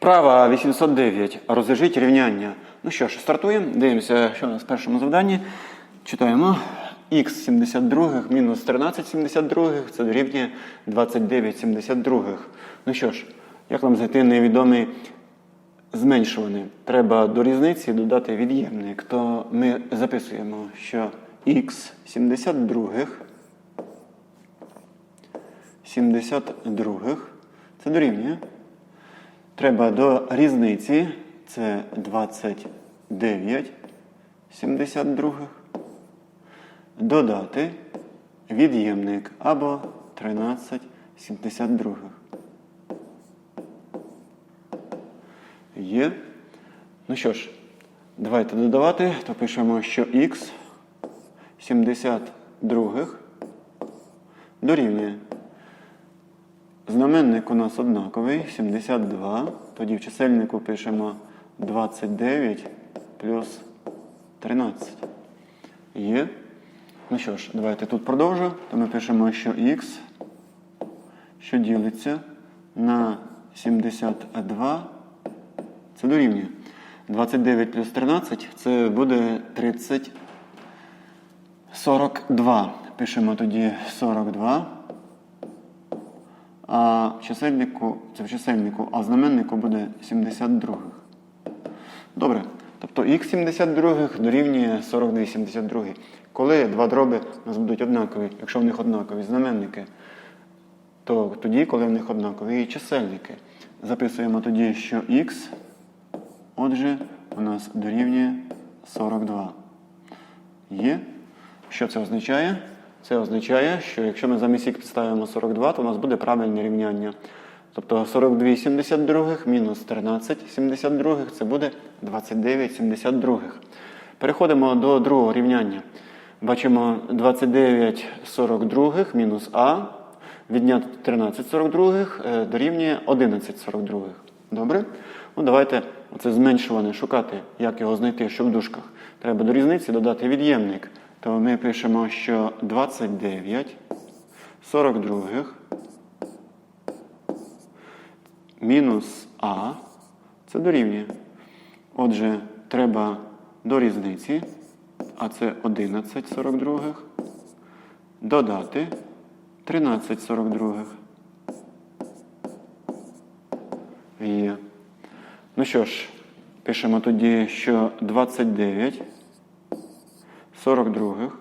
Вправа 809. Розв'яжіть рівняння. Ну що ж, стартуємо. Дивимося, що у нас в першому завданні. Читаємо. х 72 мінус 13 72 це дорівнює 29 72. Ну що ж, як нам знайти невідомий зменшуваний? Треба до різниці додати від'ємник. То ми записуємо, що х 72 72 це дорівнює. Треба до різниці, це 29 72, додати від'ємник або 13 72. Є. Ну що ж, давайте додавати, то пишемо, що х 72 дорівнює. Знаменник у нас однаковий 72. Тоді в чисельнику пишемо 29 плюс 13. Є. Ну що ж, давайте тут продовжу. То ми пишемо, що х, що ділиться на 72, це дорівнює. 29 плюс 13 це буде 30. 42. Пишемо тоді 42. А чисельнику, це в чисельнику, а знаменнику буде 72. Добре. Тобто х 72 дорівнює 42 72. Коли два дроби у нас будуть однакові, якщо в них однакові знаменники, то тоді, коли в них однакові чисельники, записуємо тоді, що х, отже, у нас дорівнює 42. Є. Що це означає? Це означає, що якщо ми замість х підставимо 42, то у нас буде правильне рівняння. Тобто 42 72 мінус 13 72 це буде 29 72. Переходимо до другого рівняння. Бачимо 29 42 мінус а. Відняти 13 42 е, дорівнює 11 42. Добре? Ну, давайте оце зменшуване шукати, як його знайти, що в дужках. Треба до різниці додати від'ємник. То ми пишемо, що 29 42 мінус А це дорівнює. Отже, треба до різниці, а це 11 42, додати 13 42. Є. Ну що ж, пишемо тоді, що 29 42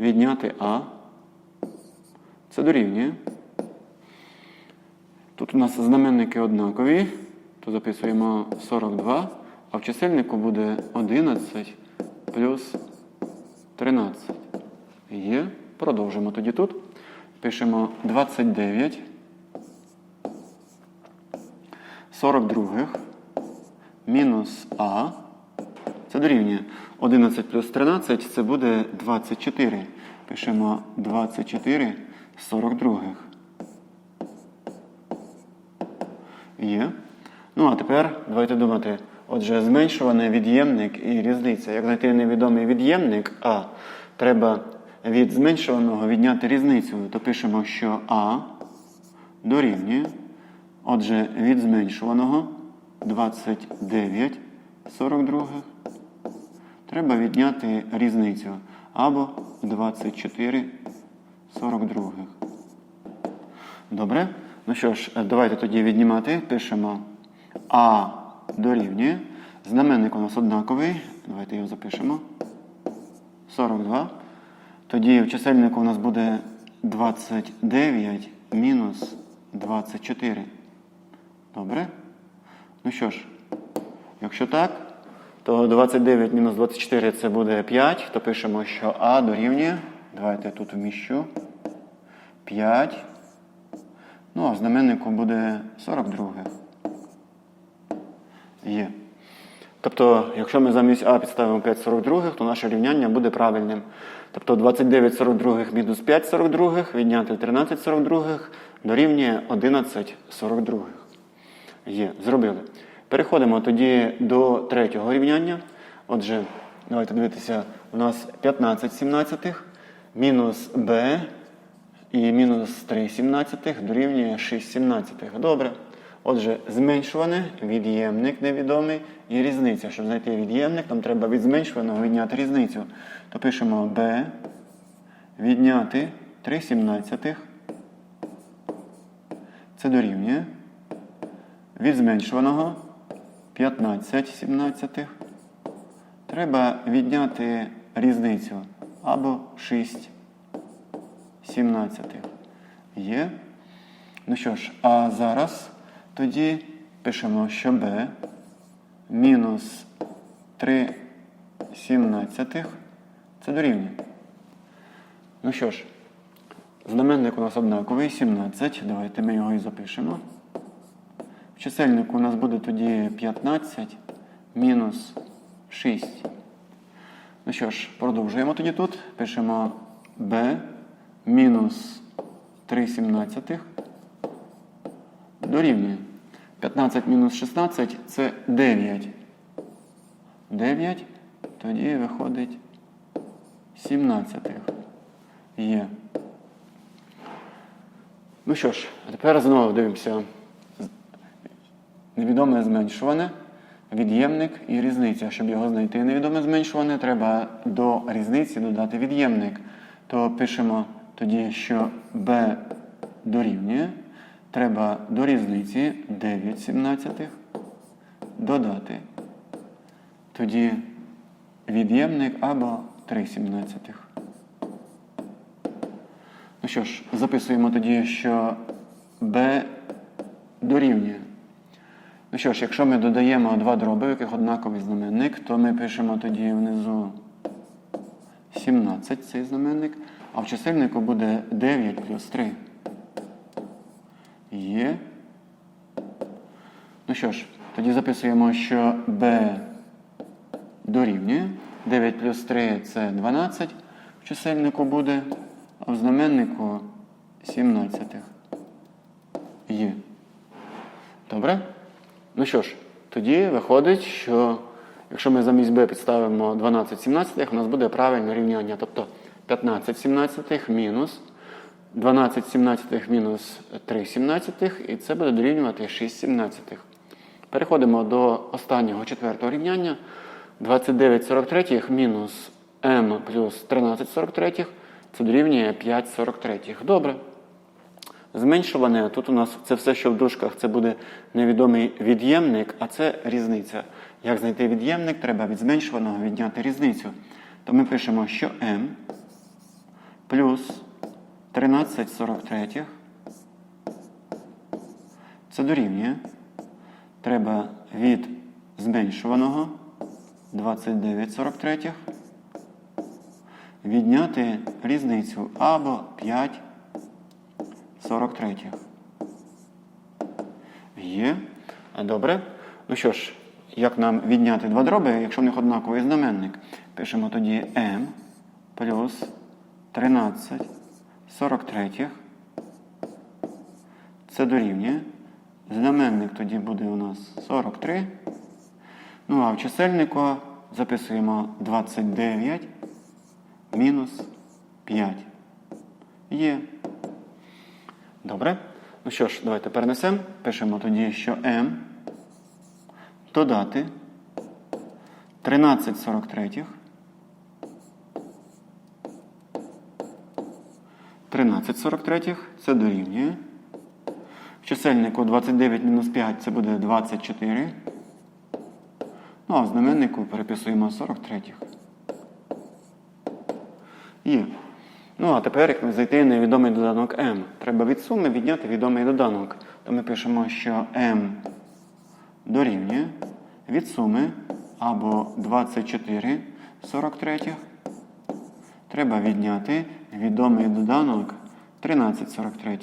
відняти А. Це дорівнює. Тут у нас знаменники однакові, то записуємо 42, а в чисельнику буде 11 плюс 13. Є. Продовжимо тоді тут. Пишемо 29. 42 мінус А. Це дорівнює 11 плюс 13 це буде 24. Пишемо 24 42. Є. Ну, а тепер давайте думати. Отже, зменшуваний від'ємник і різниця. Як знайти невідомий від'ємник А, треба від зменшуваного відняти різницю. То пишемо, що А дорівнює. Отже, від зменшуваного 29 42 треба відняти різницю або 24 42. Добре? Ну що ж, давайте тоді віднімати. Пишемо А дорівнює. Знаменник у нас однаковий. Давайте його запишемо. 42. Тоді в чисельнику у нас буде 29 мінус 24. Добре? Ну що ж, якщо так, то 29 мінус 24 це буде 5, то пишемо, що А дорівнює. Давайте тут вміщу. 5. Ну, а знаменнику буде 42. Є. Тобто, якщо ми замість А підставимо 5 42, то наше рівняння буде правильним. Тобто 29 42 мінус 5 42 відняти 13 42 дорівнює 11 42. Є, зробили. Переходимо тоді до третього рівняння. Отже, давайте дивитися, у нас 15 сімнадцятих мінус b і мінус 3 сімнадцятих дорівнює 6 сімнадцятих. Добре. Отже, зменшуване, від'ємник невідомий і різниця. Щоб знайти від'ємник, нам треба від зменшуваного відняти різницю. То пишемо b відняти 3 сімнадцятих. Це дорівнює. Від зменшуваного 15 сімнадцятих. Треба відняти різницю або 6 сімнадцятих. Є. Ну що ж, а зараз тоді пишемо, що b мінус 3 сімнадцятих це дорівнює. Ну що ж, знаменник у нас однаковий 17. Давайте ми його і запишемо. В чисельнику у нас буде тоді 15 мінус 6. Ну що ж, продовжуємо тоді тут. Пишемо b мінус 3 сімнадцятих дорівнює. 15 мінус 16 це 9. 9, тоді виходить 17. Є. Ну що ж, а тепер знову дивимося. Невідоме зменшуване, від'ємник і різниця. Щоб його знайти невідоме зменшуване, треба до різниці додати від'ємник. То пишемо тоді, що b дорівнює. Треба до різниці 9 сімнадцятих додати. Тоді від'ємник або 3 сімнадцятих. Ну що ж, записуємо тоді, що b дорівнює. Ну що ж, якщо ми додаємо два дроби, в яких однаковий знаменник, то ми пишемо тоді внизу 17 цей знаменник, а в чисельнику буде 9 плюс 3. Є. Ну що ж, тоді записуємо, що b дорівнює. 9 плюс 3 це 12 в чисельнику буде, а в знаменнику 17. Є. Добре? Ну що ж, тоді виходить, що якщо ми замість b підставимо 12 17, у нас буде правильне рівняння. Тобто 15 17 мінус 12 17 мінус 3 17, і це буде дорівнювати 6 17. Переходимо до останнього четвертого рівняння. 29 43 мінус m плюс 13 43, це дорівнює 5 43. Добре. Зменшуване, тут у нас це все, що в дужках, це буде невідомий від'ємник, а це різниця. Як знайти від'ємник, треба від зменшуваного відняти різницю. То ми пишемо, що m плюс 13 43 це дорівнює. Треба від зменшуваного 29 43 відняти різницю або 5 43. Є. Добре. Ну що ж, як нам відняти два дроби, якщо в них однаковий знаменник? Пишемо тоді m плюс 13 43. Це дорівнює. Знаменник тоді буде у нас 43. Ну а в чисельнику записуємо 29 мінус 5. Є. Добре. Ну що ж, давайте перенесемо. Пишемо тоді, що m додати 13 43. 13 43 це дорівнює. В чисельнику 29 мінус 5 це буде 24. Ну, а в знаменнику переписуємо 43. Є. Ну, а тепер, як знайти невідомий доданок m. Треба від суми відняти відомий доданок. То ми пишемо, що m дорівнює від суми або 24 43. Треба відняти відомий доданок 13 43.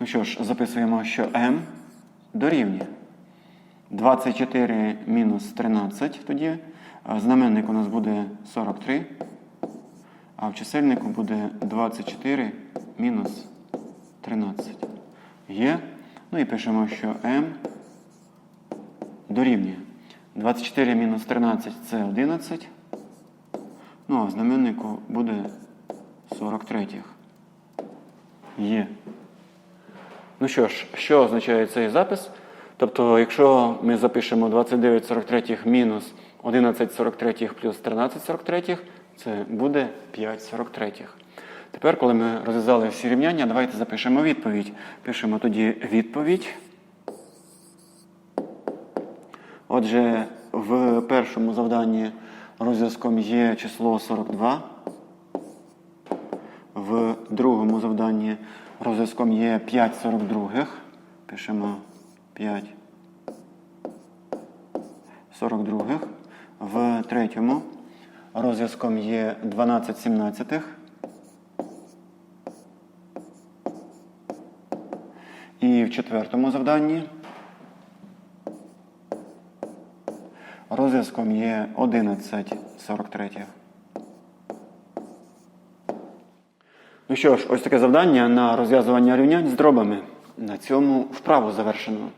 Ну що ж, записуємо, що m дорівнює 24 мінус 13 тоді. Знаменник у нас буде 43, а в чисельнику буде 24 мінус 13. Є. Ну і пишемо, що m дорівнює. 24 мінус 13 це 11. Ну, а в знаменнику буде 43. Є. Ну що ж, що означає цей запис? Тобто, якщо ми запишемо 29 43 мінус 11 43 плюс 13 43, це буде 5 43. Тепер, коли ми розв'язали всі рівняння, давайте запишемо відповідь. Пишемо тоді відповідь. Отже, в першому завданні розв'язком є число 42. В другому завданні розв'язком є 5 42. Пишемо 5 42. В третьому розв'язком є 12 17. І в четвертому завданні розв'язком є 11 43. Ну що ж, ось таке завдання на розв'язування рівнянь з дробами. На цьому вправу завершено.